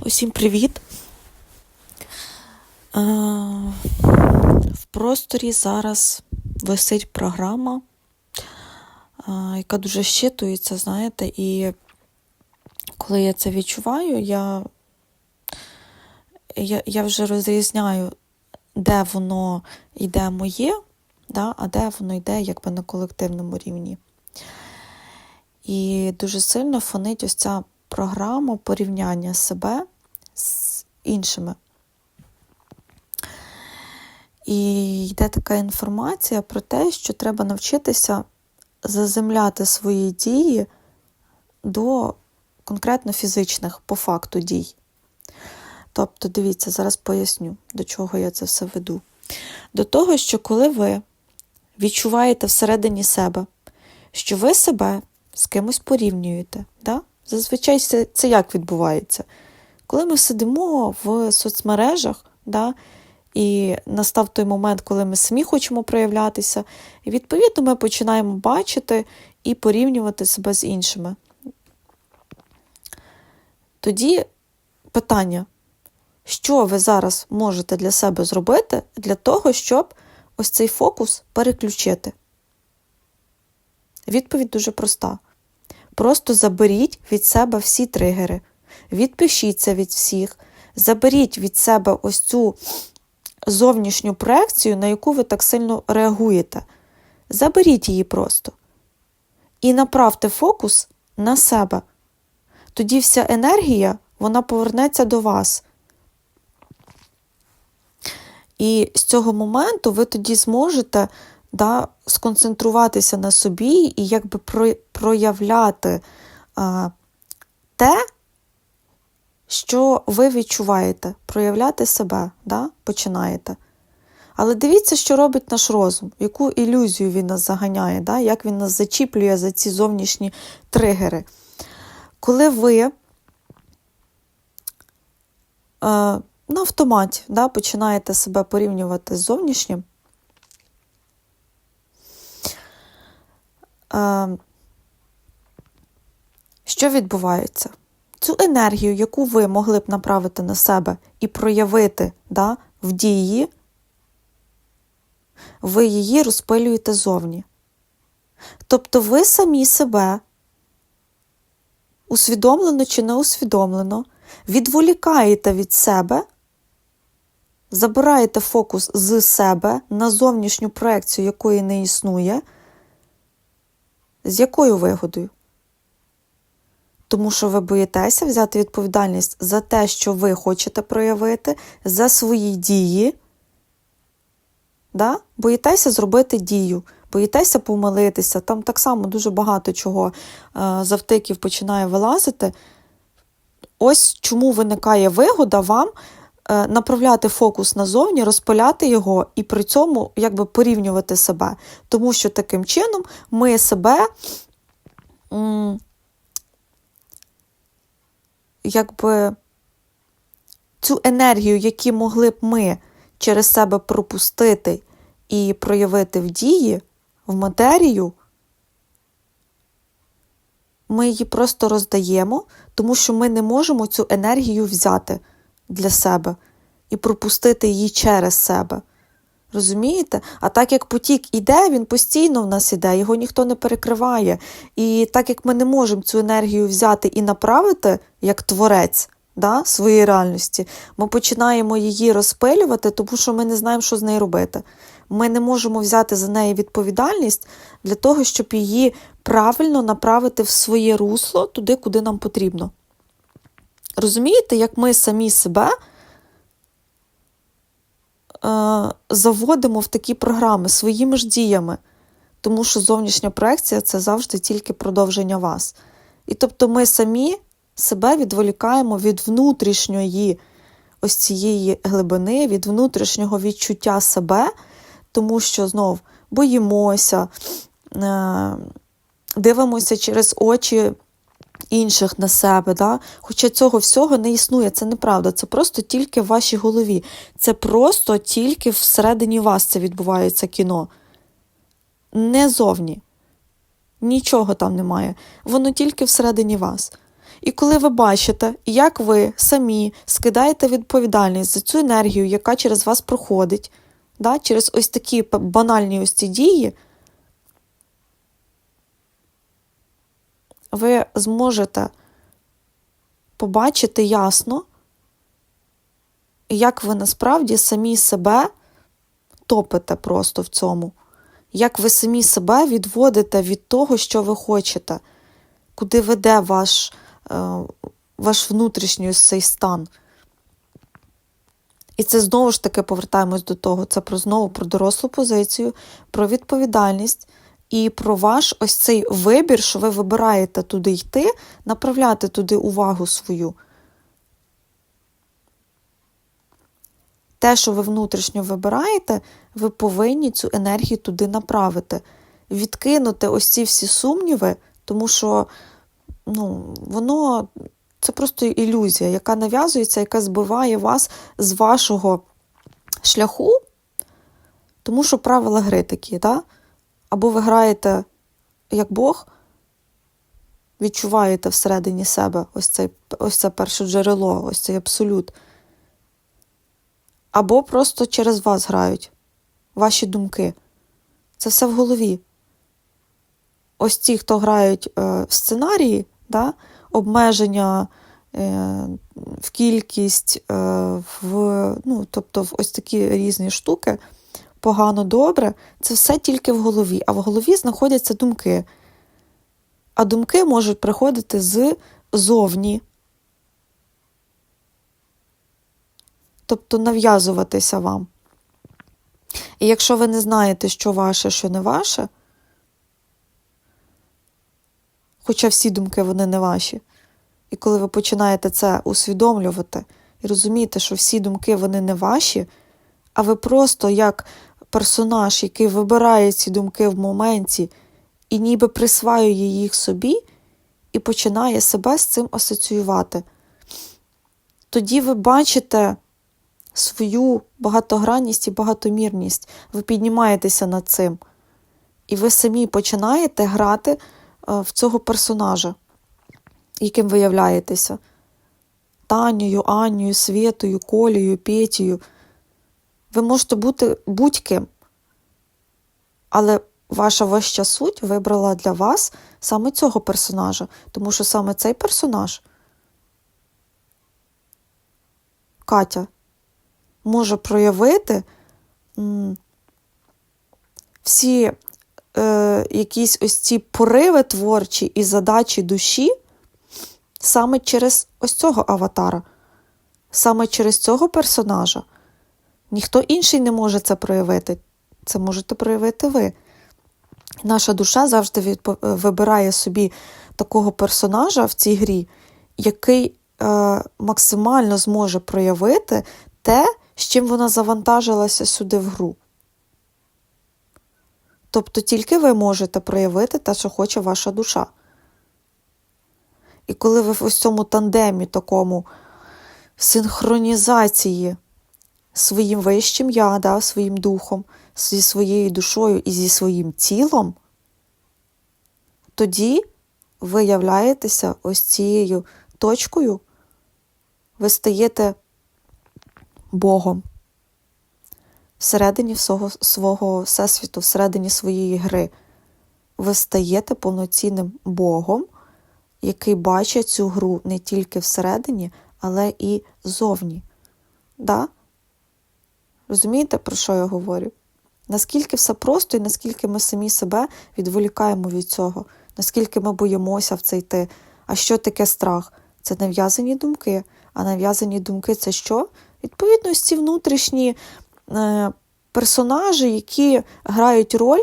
Усім привіт. Е, В просторі зараз висить програма, е, яка дуже щитується, знаєте, і коли я це відчуваю, я, я, я вже розрізняю, де воно йде моє, да, а де воно йде якби на колективному рівні. І дуже сильно фонить ось ця програма порівняння себе з іншими. І йде така інформація про те, що треба навчитися заземляти свої дії до конкретно фізичних по факту дій. Тобто, дивіться, зараз поясню, до чого я це все веду. До того, що коли ви відчуваєте всередині себе, що ви себе з кимось порівнюєте, да? Зазвичай це, це як відбувається? Коли ми сидимо в соцмережах, да, і настав той момент, коли ми самі хочемо проявлятися, і відповідно ми починаємо бачити і порівнювати себе з іншими. Тоді питання, що ви зараз можете для себе зробити для того, щоб ось цей фокус переключити? Відповідь дуже проста. Просто заберіть від себе всі тригери, відпишіться від всіх, заберіть від себе ось цю зовнішню проекцію, на яку ви так сильно реагуєте. Заберіть її просто. І направте фокус на себе. Тоді вся енергія вона повернеться до вас. І з цього моменту ви тоді зможете да, сконцентруватися на собі і якби проявляти а, те, що ви відчуваєте, проявляти себе, да, починаєте. Але дивіться, що робить наш розум, яку ілюзію він нас заганяє, да, як він нас зачіплює за ці зовнішні тригери. Коли ви е, на автоматі да, починаєте себе порівнювати з зовнішнім, е, що відбувається? Цю енергію, яку ви могли б направити на себе і проявити да, в дії, ви її розпилюєте зовні. Тобто ви самі себе, усвідомлено чи не усвідомлено, відволікаєте від себе, забираєте фокус з себе на зовнішню проекцію, якої не існує. З якою вигодою? Тому що ви боїтеся взяти відповідальність за те, що ви хочете проявити, за свої дії. Да? Боїтеся зробити дію, боїтеся помилитися. Там так само дуже багато чого е, завтиків починає вилазити. Ось чому виникає вигода вам е, направляти фокус назовні, розпиляти його і при цьому якби порівнювати себе. Тому що таким чином ми себе. Якби цю енергію, яку могли б ми через себе пропустити і проявити в дії, в матерію, ми її просто роздаємо, тому що ми не можемо цю енергію взяти для себе і пропустити її через себе. Розумієте? А так як потік іде, він постійно в нас іде, його ніхто не перекриває. І так як ми не можемо цю енергію взяти і направити як творець да, своєї реальності, ми починаємо її розпилювати, тому що ми не знаємо, що з нею робити. Ми не можемо взяти за неї відповідальність для того, щоб її правильно направити в своє русло туди, куди нам потрібно. Розумієте, як ми самі себе. Е, заводимо в такі програми своїми ж діями, тому що зовнішня проекція це завжди тільки продовження вас. І тобто ми самі себе відволікаємо від внутрішньої ось цієї глибини, від внутрішнього відчуття себе, тому що знов боїмося, е, дивимося через очі інших на себе. Да? Хоча цього всього не існує, це неправда. Це просто тільки в вашій голові. Це просто тільки всередині вас це відбувається кіно. Не зовні. Нічого там немає. Воно тільки всередині вас. І коли ви бачите, як ви самі скидаєте відповідальність за цю енергію, яка через вас проходить, да, через ось такі банальні ось ці дії, ви зможете побачити ясно, як ви насправді самі себе топите просто в цьому, як ви самі себе відводите від того, що ви хочете, куди веде ваш, е, ваш внутрішній цей стан. І це знову ж таки повертаємось до того. Це про знову про дорослу позицію, про відповідальність і про ваш ось цей вибір, що ви вибираєте туди йти, направляти туди увагу свою. Те, що ви внутрішньо вибираєте, ви повинні цю енергію туди направити, відкинути ось ці всі сумніви, тому що ну, воно це просто ілюзія, яка нав'язується, яка збиває вас з вашого шляху, тому що правила гри такі, да? Або ви граєте як Бог, відчуваєте всередині себе ось, цей, ось це перше джерело, ось цей абсолют. Або просто через вас грають ваші думки. Це все в голові. Ось ті, хто грають е, в сценарії, да, обмеження е, в кількість, е, в, ну, тобто в ось такі різні штуки, погано добре, це все тільки в голові. А в голові знаходяться думки. А думки можуть приходити з зовні. Тобто нав'язуватися вам. І якщо ви не знаєте, що ваше, що не ваше, хоча всі думки вони не ваші, і коли ви починаєте це усвідомлювати і розумієте, що всі думки вони не ваші, а ви просто як персонаж, який вибирає ці думки в моменті і ніби присваює їх собі, і починає себе з цим асоціювати, тоді ви бачите свою багатогранність і багатомірність. Ви піднімаєтеся над цим. І ви самі починаєте грати е, в цього персонажа, яким ви являєтеся. Танею, Анною, Світою, Колею, Петію. Ви можете бути будь-ким, але ваша вища суть вибрала для вас саме цього персонажа, тому що саме цей персонаж, Катя, може проявити всі е, якісь ось ці пориви творчі і задачі душі саме через ось цього аватара, саме через цього персонажа. Ніхто інший не може це проявити. Це можете проявити ви. Наша душа завжди відпо- вибирає собі такого персонажа в цій грі, який е, максимально зможе проявити те, з чим вона завантажилася сюди в гру. Тобто тільки ви можете проявити те, що хоче ваша душа. І коли ви в ось цьому тандемі, такому синхронізації своїм вищим я, да, своїм духом, зі своєю душою і зі своїм тілом, тоді ви являєтеся ось цією точкою, ви стаєте Богом всередині свого, свого всесвіту, всередині своєї гри. Ви стаєте повноцінним Богом, який бачить цю гру не тільки всередині, але і зовні. Да? Розумієте, про що я говорю? Наскільки все просто і наскільки ми самі себе відволікаємо від цього, наскільки ми боїмося в це йти. А що таке страх? Це нав'язані думки. А нав'язані думки це що? Відповідно, ось ці внутрішні е, персонажі, які грають роль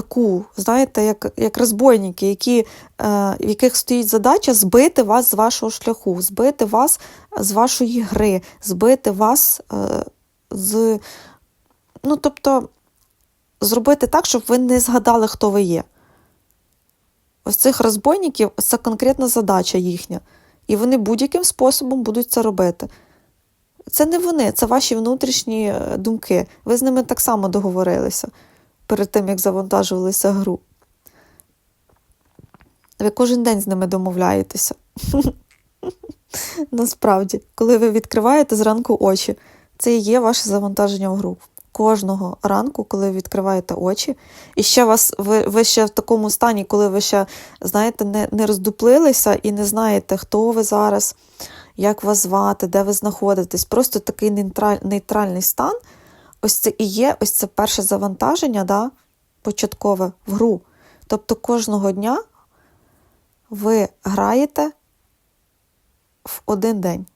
таку, знаєте, як як розбойники, які, е, в яких стоїть задача збити вас з вашого шляху, збити вас з вашої гри, збити вас е, з. Ну, тобто, зробити так, щоб ви не згадали, хто ви є. Ось цих розбойників це конкретна задача їхня. І вони будь-яким способом будуть це робити. Це не вони, це ваші внутрішні е, думки. Ви з ними так само договорилися перед тим, як завантажувалися гру. Ви кожен день з ними домовляєтеся. Насправді, коли ви відкриваєте зранку очі, це і є ваше завантаження в гру. Кожного ранку, коли ви відкриваєте очі, і ще вас ви, ви ще в такому стані, коли ви ще, знаєте, не, не роздуплилися і не знаєте, хто ви зараз, як вас звати, де ви знаходитесь. Просто такий нейтраль, нейтральний стан. Ось це і є ось це перше завантаження, да, початкове в гру. Тобто кожного дня ви граєте в один день.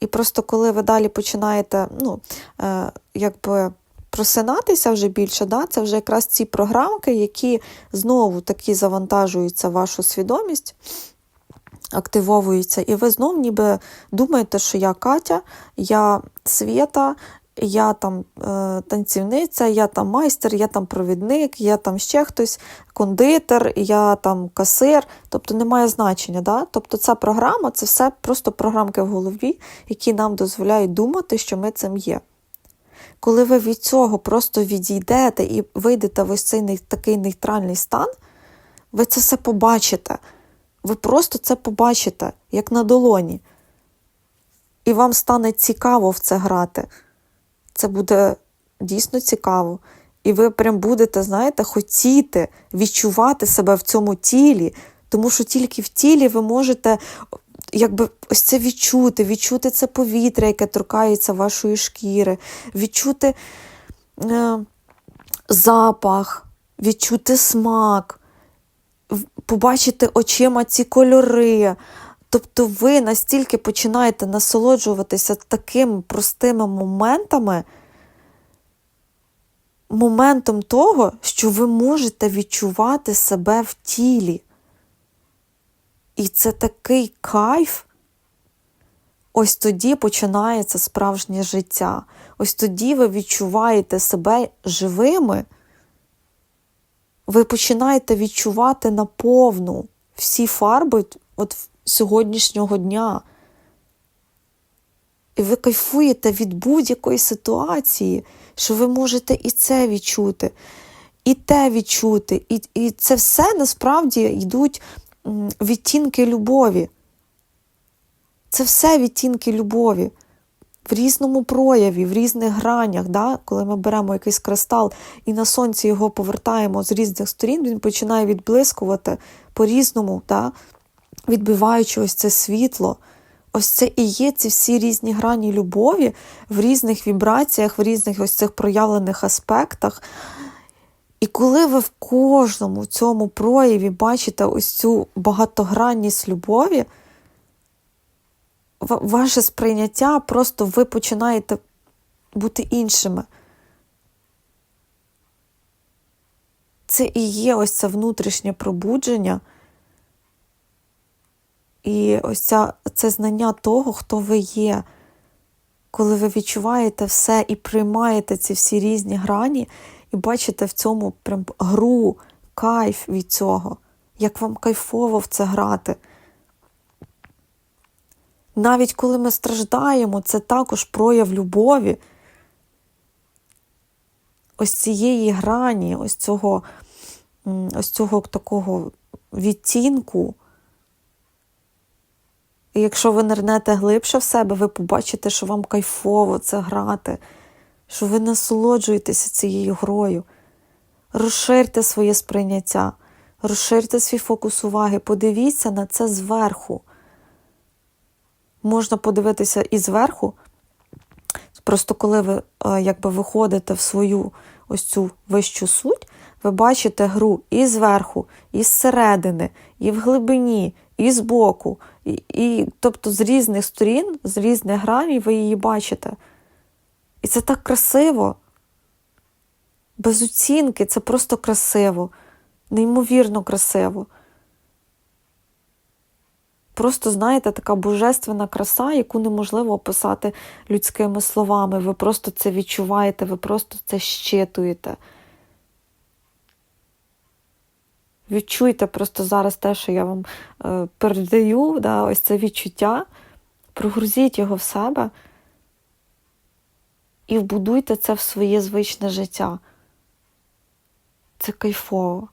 І просто коли ви далі починаєте, ну, е, якби просинатися вже більше, да, це вже якраз ці програмки, які знову таки завантажуються в вашу свідомість, активовуються, і ви знову ніби думаєте, що я Катя, я Свєта, я там е, танцівниця, я там майстер, я там провідник, я там ще хтось, кондитер, я там касир. Тобто немає значення. Да? Тобто ця програма це все просто програмки в голові, які нам дозволяють думати, що ми цим є. Коли ви від цього просто відійдете і вийдете в ось цей такий нейтральний стан, ви це все побачите. Ви просто це побачите, як на долоні. І вам стане цікаво в це грати це буде дійсно цікаво. І ви прям будете, знаєте, хотіти відчувати себе в цьому тілі, тому що тільки в тілі ви можете якби ось це відчути, відчути це повітря, яке торкається вашої шкіри, відчути е, запах, відчути смак, побачити очима ці кольори. Тобто ви настільки починаєте насолоджуватися такими простими моментами, моментом того, що ви можете відчувати себе в тілі. І це такий кайф. Ось тоді починається справжнє життя. Ось тоді ви відчуваєте себе живими, ви починаєте відчувати наповну всі фарби. от сьогоднішнього дня. І ви кайфуєте від будь-якої ситуації, що ви можете і це відчути, і те відчути. І, І це все насправді йдуть відтінки любові. Це все відтінки любові. В різному прояві, в різних гранях, да? коли ми беремо якийсь кристал і на сонці його повертаємо з різних сторін, він починає відблискувати по-різному. Да? відбиваючи ось це світло, ось це і є ці всі різні грані любові в різних вібраціях, в різних ось цих проявлених аспектах. І коли ви в кожному цьому прояві бачите ось цю багатогранність любові, ваше сприйняття просто ви починаєте бути іншими. Це і є ось це внутрішнє пробудження. І ось ця, це знання того, хто ви є. Коли ви відчуваєте все і приймаєте ці всі різні грані, і бачите в цьому прям гру, кайф від цього, як вам кайфово в це грати. Навіть коли ми страждаємо, це також прояв любові, ось цієї грані, ось цього, ось цього такого відтінку. І якщо ви нирнете глибше в себе, ви побачите, що вам кайфово це грати, що ви насолоджуєтеся цією грою. Розширте своє сприйняття, розширте свій фокус уваги, подивіться на це зверху. Можна подивитися і зверху. Просто коли ви е, якби виходите в свою ось цю вищу суть, ви бачите гру і зверху, і зсередини, і в глибині, і збоку. І, і, Тобто з різних сторін, з різних гранів ви її бачите. І це так красиво. Без оцінки це просто красиво, неймовірно красиво. Просто, знаєте, така божественна краса, яку неможливо описати людськими словами. Ви просто це відчуваєте, ви просто це щитуєте. Відчуйте просто зараз те, що я вам е, передаю, да, ось це відчуття, прогрузіть його в себе і вбудуйте це в своє звичне життя. це кайфово.